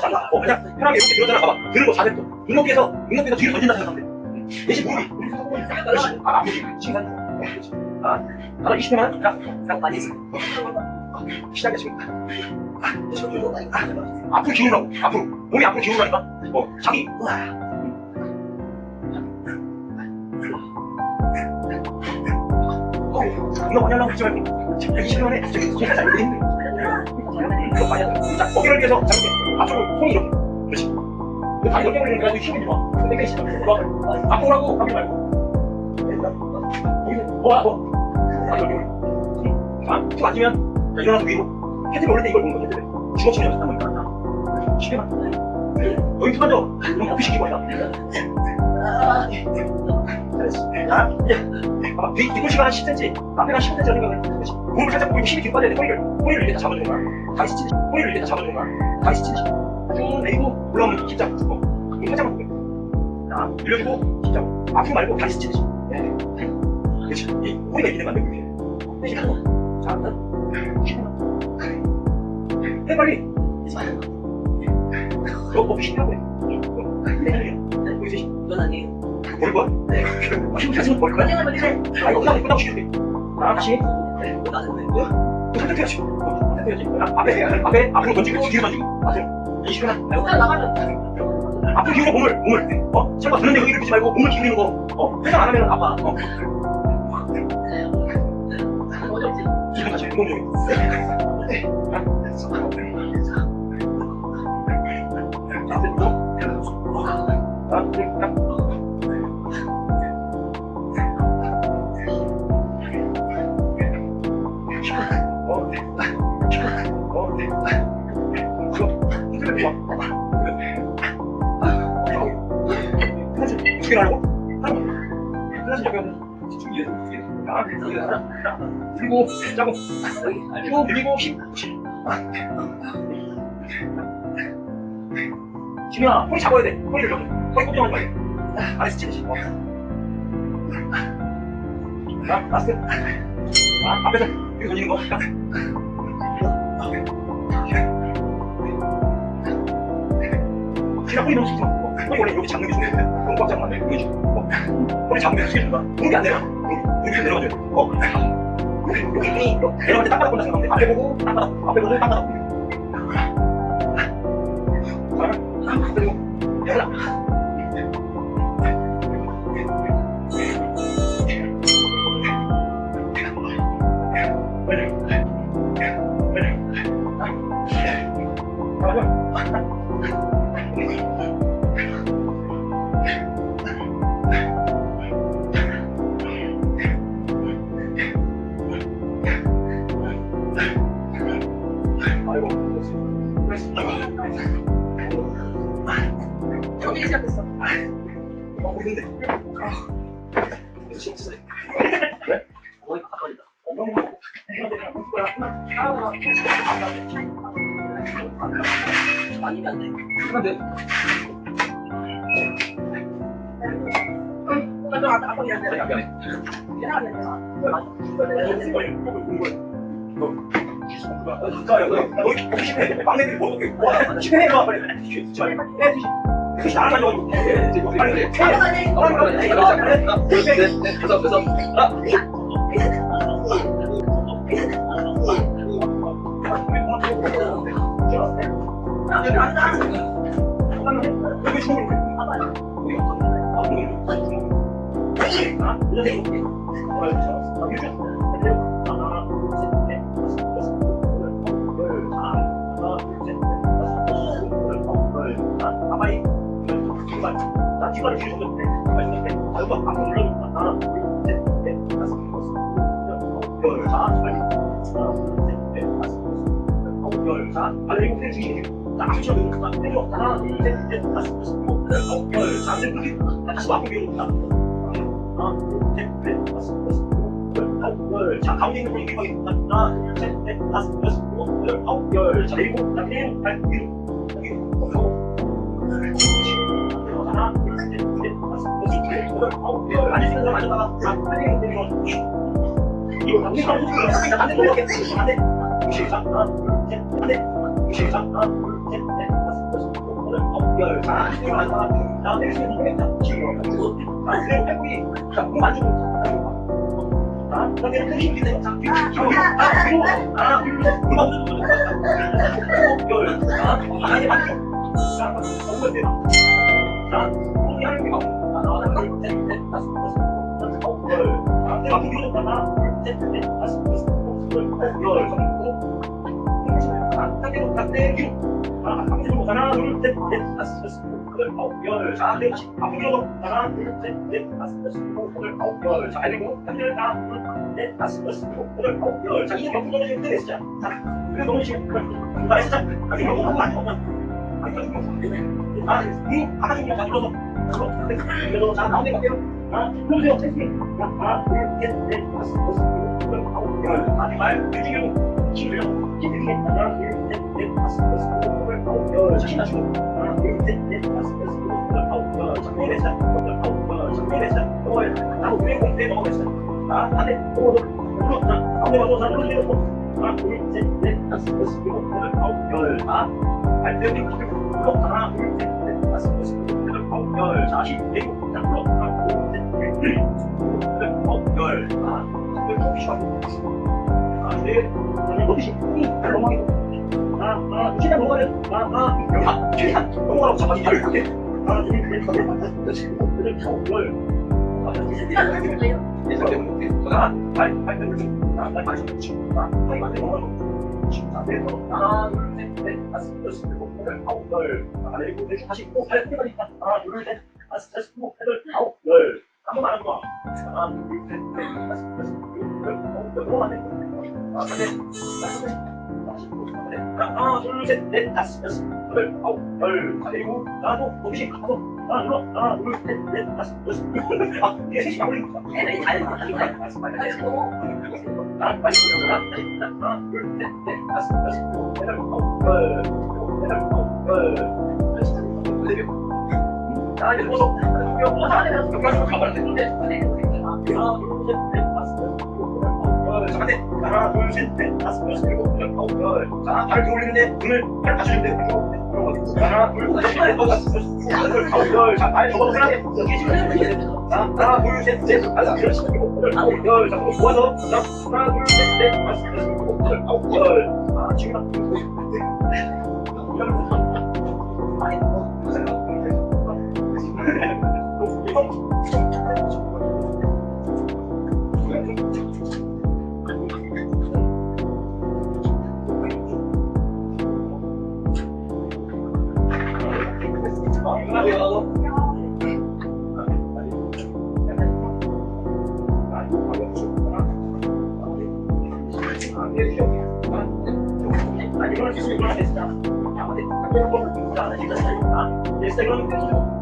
뒤로. 어, 그냥 편하게 이렇게 들었잖아. 봐봐. 들고 자세도. 눈높이에서, 눈높이에서 뒤로 던진다 생각하면 돼. 대신 무릎이. 그렇지. 아, 아프지. 칭찬. 어, 그렇지. 아, 하나 20회만. 자, 자, 많이 있어. 지금. 아, 지금. 아, 앞으로 기울라고. 앞으로. 몸이 앞으로 기울라니까. 어, 자기. 어, 이거 많이 하려고 하지 말고. 자, 여기 시간에 저기 손 살짝 이렇게 힘들어. 이거 많이 하자. 자, 어깨를 위해서 잡을게. 앞으로 손이 이렇게. 그렇지. 그 다리 어깨를 이렇게 가지고. 근데 그 시간 좋아. 앞으로 하고, 앞으로 말고. 여기서 뭐, 뭐. 아, 여기, 여기. 자, 툭 앉으면, 자, 일어나서 위로. 헤드를 올릴 때 이걸 보는 거지. 주먹치면 연습한 거니까. 쉽게 만. 여기 툭 앉아. 그럼 커피 시키고 해라. 자, 이제. 봐봐. 뒤, 뒤꿈치가 한 10cm, 앞에가 15cm 생각을 그렇지. 무릎을 살짝 보이고 힘이 돼. 허리를, 허리를 이렇게 다 잡아주는 거야. 다리 스치듯이. 허리를 이렇게 다 잡아주는 거야. 다리 스치듯이. 쭉 내리고, 올라오면 힘 잡고. 어, 힘 살짝만 보게. 자, 늘려주고, 힘 잡고. 앞으로 말고 다리 스치듯이. 네. 그렇지. 이 허리가 있는 건데, 그렇게. 내쉬 한 번. 자, 해, 빨리. 너, 너 힘이라고 해. 해. 그렇지. 이건 아니에요. 볼 거야? 네. 힘 가지고 볼 거야? 아, 이거 끝나고 끝나고. 자, 다시. 네, 나는? 또 선택해야지. 어, 선택해야지. 아, 앞에, 앞에, 앞으로 던지고, 뒤로 던지고. 앞으로. 이 시간. 나가면 앞으로 기울여, 몸을, 몸을. 어, 잠깐 드는데 여기를 비지 말고, 몸을 기울이는 거. 어, 회장 안 하면 아파. 어? 지금 다시 운동적인. 개를 하려고? 하나씩 약간 집중이 돼. 두 개. 아. 그리고 짜고 쭉 밀고 힘. 지민아, 허리 잡아야 돼. 허리를 잡아. 허리 꼼짝하지 말고. 아래 스치듯이. 어. 자, 라스트. 자, 앞에서 이렇게 던지는 거. 자. 그냥 허리 너무 숙지 허리 원래 이렇게 잡는 게 중요해. 너무 꽉 잡으면 안 돼. 이게 어. 허리 잡으면 어떻게 해준다? 무릎이 안 내려. 무릎, 이렇게 내려가줘야 돼. 어. 여기, 여기 힘이 내려갈 때 땅바닥 본다 생각하면 돼. 앞에 보고 땅바닥, 앞에 보고 땅바닥. 아니면 안 돼. 근데 아까 아까 얘기 다시 앞으로 내려온다. 하나, 둘, 셋, 넷, 다섯, 여섯, 일곱, 여덟, 열. 자, 가운데 있는 분이 가겠다. 하나, 둘, 셋, 넷, 다섯, 여섯, 일곱, 여덟, 아홉, 열. 자, 일곱, 자, 일곱, 팔, 위로. 여기, 어, 어. 하나, 둘, 셋, 넷, 다섯, 여섯, 일곱, 여덟, 아홉, 열. 수 있는 사람 앉아봐. 자, 빨리 내려. 이거 반대 반대 반대 반대 반대 반대 시작 하나 둘셋 반대 시작 하나 셋, 넷, 열. 아, 아, 열. 열. 다섯, 여섯, 일곱, 여덟, 아홉, 열. 셋, 아홉, 열. 자, 그리고 상대로 하나, 둘, 넷, 일곱, 이게. 아니, 너무 하고. 아, 다. 아, 하나, 넷, 일곱. 하나, 넷, 일곱. 하나, 넷, 일곱. 하나, 넷, 일곱. 하나, 넷, 일곱. 하나, 넷. 아, 네. 하나, 하나, 최대한. 하나, 하나, 넘어가라고 잡아지 열 이렇게. 하나, 둘, 셋, 넷, 다섯, 여섯, 일곱, 여덟, 아홉, 열. 아, 네, 네, 네, 네. 자, 발, 발등을 좀, 자, 발, 발, 좀, 자, 팔이 맞게 넘어가고. 자, 내려서 하나, 둘, 셋, 넷, 다섯, 여섯, 일곱, 여덟, 아홉, 열. 자, 내리고, 내리고, 다시 또 발, 크게 벌리니까. 하나, 둘, 셋, 다섯, 여섯, 일곱, 여덟, 아홉, 열. 한번 안 하고 와. 하나, 둘, 셋, 넷, 다섯, 여섯, 일곱, 여덟, 아홉, 열. 너무 안 돼. 아, 안 돼. 자, 안 돼. 하나, 둘, 셋, 넷, 다섯, 여섯, 여덟, 아홉, 열. 자, 그리고 나도 어디시 가서 하나. 하나, 둘, 셋, 넷, 다섯, 여섯, 아, 이게 셋이 마무리. 애들이 다 해요. 빨리 빨리 빨리 하나, 빨리 하나, 하나, 둘, 셋, 넷, 다섯, 여섯, 일곱, 여덟, 아홉, 열. 일곱, 여덟, 아홉, 열. 자, 이제 벗어. 어, 돼. 하나, 둘, 셋, 넷, 다섯, 여섯, 일곱, 하나, 둘, 셋, 넷, 다섯, 여섯, 일곱, 여덟, 아홉, 열. 자, 발을 들어올리는데 등을 팔 받쳐주면 돼. 하나, 둘, 셋, 넷, 다섯, 여덟, 아홉, 열. 자, 발 접어서 생각해. 여기 지금 자, 하나, 둘, 셋, 넷, 다섯, 여섯, 일곱, 여덟, 아홉, 열. 자, 그럼 모아서. 자, 하나, 둘, 셋, 넷, 다섯, 여섯, 일곱, 여덟, 아홉, 열. 아, 지금 아니, 아 니, 이걸 지금 이걸 했다. 아, 근데 그걸